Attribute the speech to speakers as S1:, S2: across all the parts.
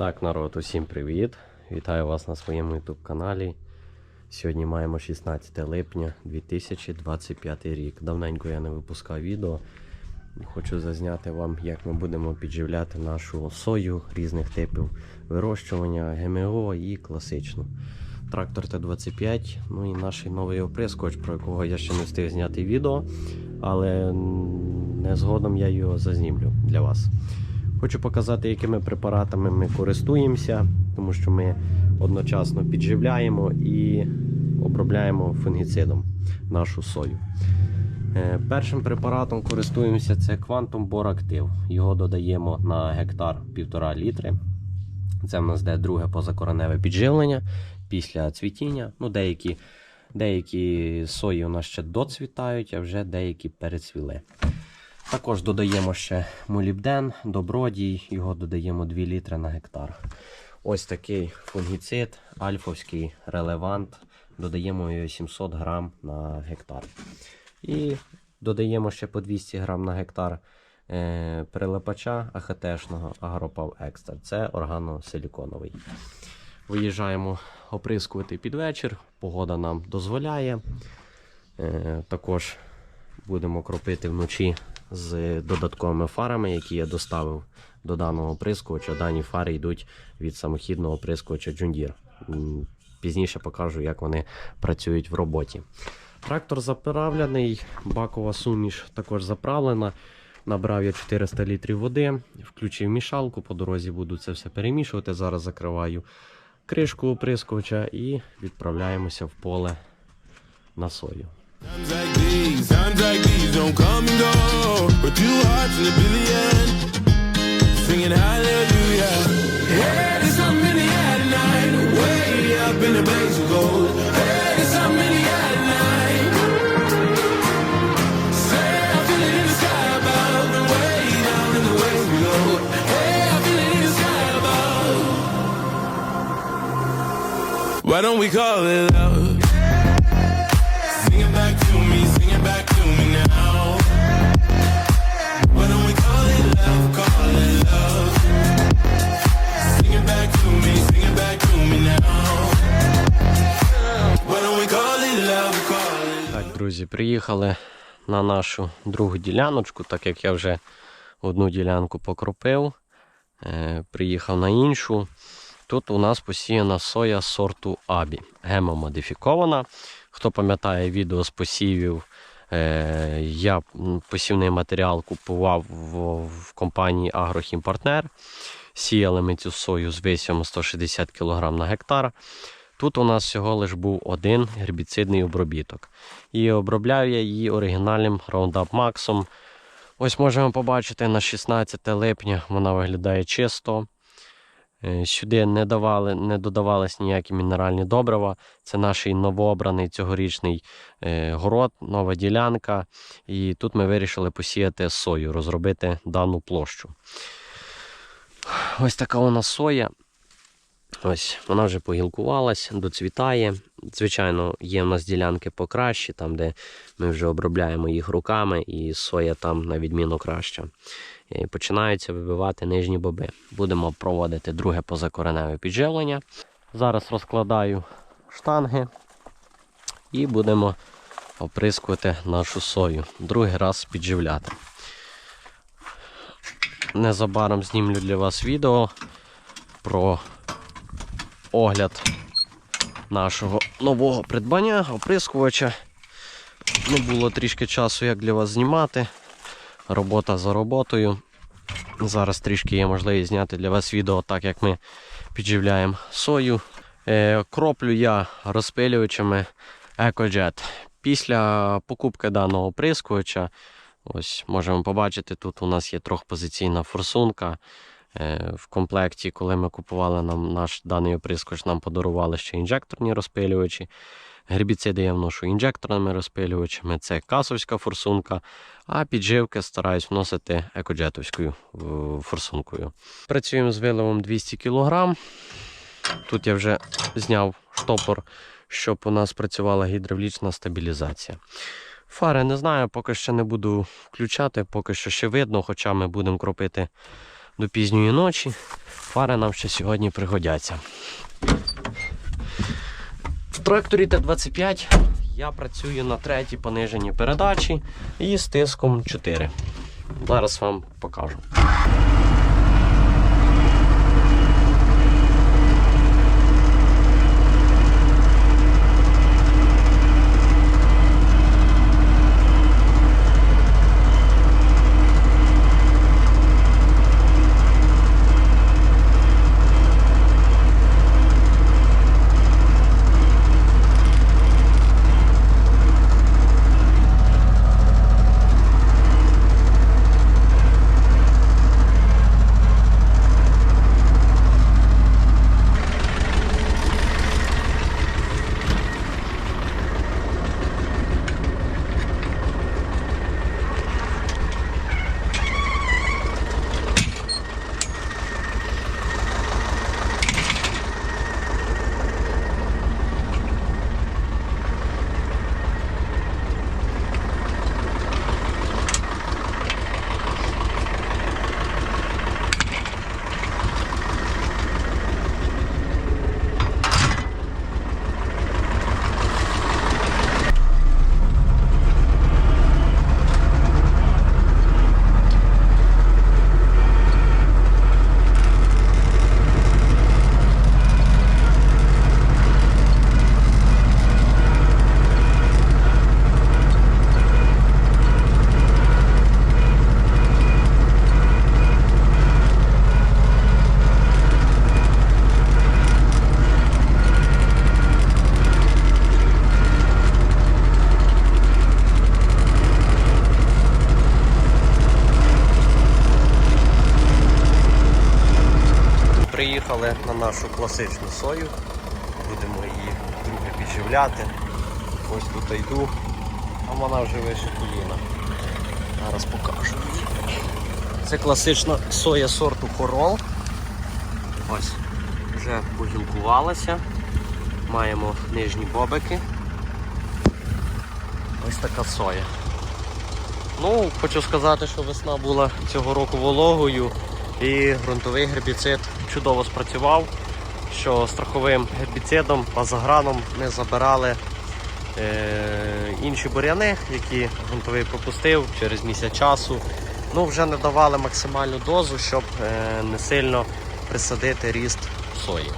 S1: Так, народ, усім привіт! Вітаю вас на своєму YouTube каналі. Сьогодні маємо 16 липня 2025 рік. Давненько я не випускав відео. Хочу зазняти вам, як ми будемо підживляти нашу сою різних типів вирощування, ГМО і класичну. Трактор Т-25, ну і наш новий оприскувач, про якого я ще не встиг зняти відео, але м, не згодом я його зазнімлю для вас. Хочу показати, якими препаратами ми користуємося, тому що ми одночасно підживляємо і обробляємо фунгіцидом нашу сою. Е, Першим препаратом користуємося це Quantum Bor Його додаємо на гектар 1,5 літри. Це в нас де друге позакореневе підживлення після цвітіння. Ну, деякі, деякі сої у нас ще доцвітають, а вже деякі перецвіли. Також додаємо ще молібден, добродій, його додаємо 2 літри на гектар. Ось такий фунгіцид, альфовський релевант. Додаємо його 700 грам на гектар. І додаємо ще по 200 грам на гектар е, прилипача АХТшного Агропав Екстра. Це органосиліконовий. Виїжджаємо оприскувати під вечір. Погода нам дозволяє. Е, також будемо кропити вночі з додатковими фарами, які я доставив до даного оприскувача. Дані фари йдуть від самохідного оприскувача Джундір. Пізніше покажу, як вони працюють в роботі. Трактор заправлений, бакова суміш також заправлена. Набрав я 400 літрів води, включив мішалку, по дорозі буду це все перемішувати. Зараз закриваю кришку оприскувача і відправляємося в поле на сою.
S2: Times like these, times like these don't come and go. But two hearts in a billion, singing hallelujah. Hey, there's something in the air tonight, way up in the blaze of gold. Hey, there's. Say, I in the sky above, way down in the waves below. Hey, I in the sky above. Why don't we call it love?
S1: Друзі, приїхали на нашу другу діляночку, так як я вже одну ділянку покропив, е, приїхав на іншу. Тут у нас посіяна соя сорту Абі, гемомодифікована. Хто пам'ятає відео з посівів, е, я посівний матеріал купував в, компанії Агрохімпартнер. Сіяли ми цю сою з висівом 160 кг на гектар. Тут у нас всього лиш був один гербіцидний обробіток. І обробляв я її оригінальним Roundup Max. Ось можемо побачити на 16 липня вона виглядає чисто. Е, Сюди не, давали, не додавались ніякі мінеральні добрива. Це наш новообраний цьогорічний е, город, нова ділянка. І тут ми вирішили посіяти сою, розробити дану площу. Ось така у нас соя. Ось вона вже погілкувалась, доцвітає. Звичайно, є в нас ділянки покращі, там, де ми вже обробляємо їх руками, і соя там на відміну краща. І починаються вибивати нижні боби. Будемо проводити друге позакореневе підживлення. Зараз розкладаю штанги і будемо оприскувати нашу сою. Другий раз підживляти. Незабаром знімлю для вас відео про огляд нашого нового придбання, оприскувача. Не було трішки часу, як для вас знімати. Робота за роботою. Зараз трішки є можливість зняти для вас відео, так як ми підживляємо сою. Е, кроплю я розпилювачами EcoJet. Після покупки даного оприскувача, ось можемо побачити, тут у нас є трьохпозиційна форсунка. Е, В комплекті, коли ми купували нам наш даний оприскувач, нам подарували ще інжекторні розпилювачі. Гербіциди я вношу інжекторними розпилювачами, це касовська форсунка, а підживки стараюсь вносити екоджетовською форсункою. Працюємо з виливом 200 кг. Тут я вже зняв штопор, щоб у нас працювала гідравлічна стабілізація. Фари не знаю, поки що не буду включати, поки що ще видно, хоча ми будемо кропити до пізньої ночі. Фари нам ще сьогодні пригодяться. В тракторі Т-25 я працюю на третій пониженій передачі і з тиском 4. Зараз вам покажу. Нашу класичну сою. Будемо її трохи підживляти. Ось тут йду, а вона вже вище коліна. Зараз покажу. Це класична соя сорту Хорол. Ось вже погілкувалася. Маємо нижні бобики. Ось така соя. Ну, хочу сказати, що весна була цього року вологою і ґрунтовий гербіцид чудово спрацював, що страховим гербіцидом пазаграном ми забирали е, інші буряни, які ґрунтовий пропустив через місяць часу. Ну, вже не давали максимальну дозу, щоб е, не сильно присадити ріст сої.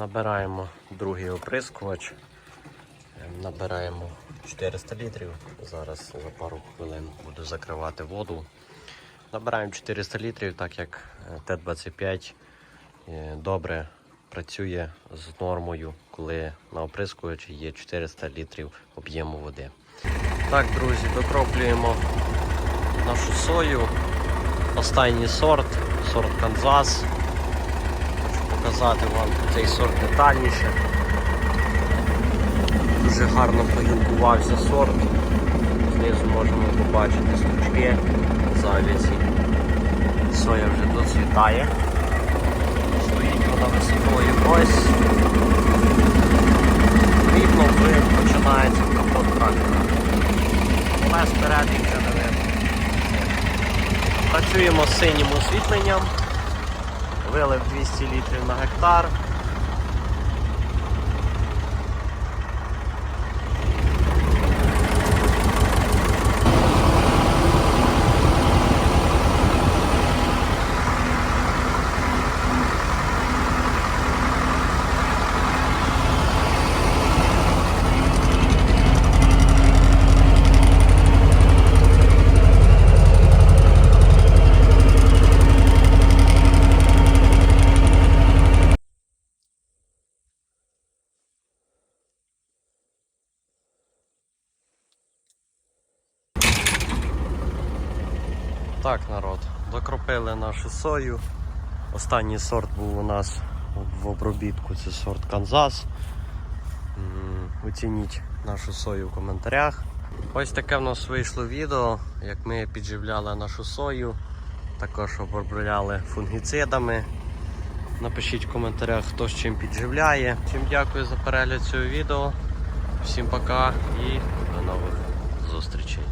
S1: Набираємо другий оприскувач. Ем, Набираємо 400 літрів. Зараз за пару хвилин буду закривати воду. Набираємо 400 літрів, так як е, Т-25 е, добре працює з нормою, коли на оприскувачі є 400 літрів об'єму води. Так, друзі, докроплюємо нашу сою. Останній сорт, сорт Канзас показати вам цей сорт детальніше. Дуже гарно прогілкувався сорт. Знизу можемо побачити стручки завіці. Соя вже доцвітає. Стоїть вона високою ось. Рівно вплив починається капот трактора. Але спереду вже не видно. Працюємо з синім освітленням. Вилив 200 літрів на гектар. Так, народ, докропили нашу сою. Останній сорт був у нас в обробітку, це сорт Канзас. Оцініть нашу сою в коментарях. Ось таке в нас вийшло відео, як ми підживляли нашу сою, також обробляли фунгіцидами. Напишіть в коментарях, хто з чим підживляє. Всім дякую за перегляд цього відео. Всім пока і до нових зустрічей.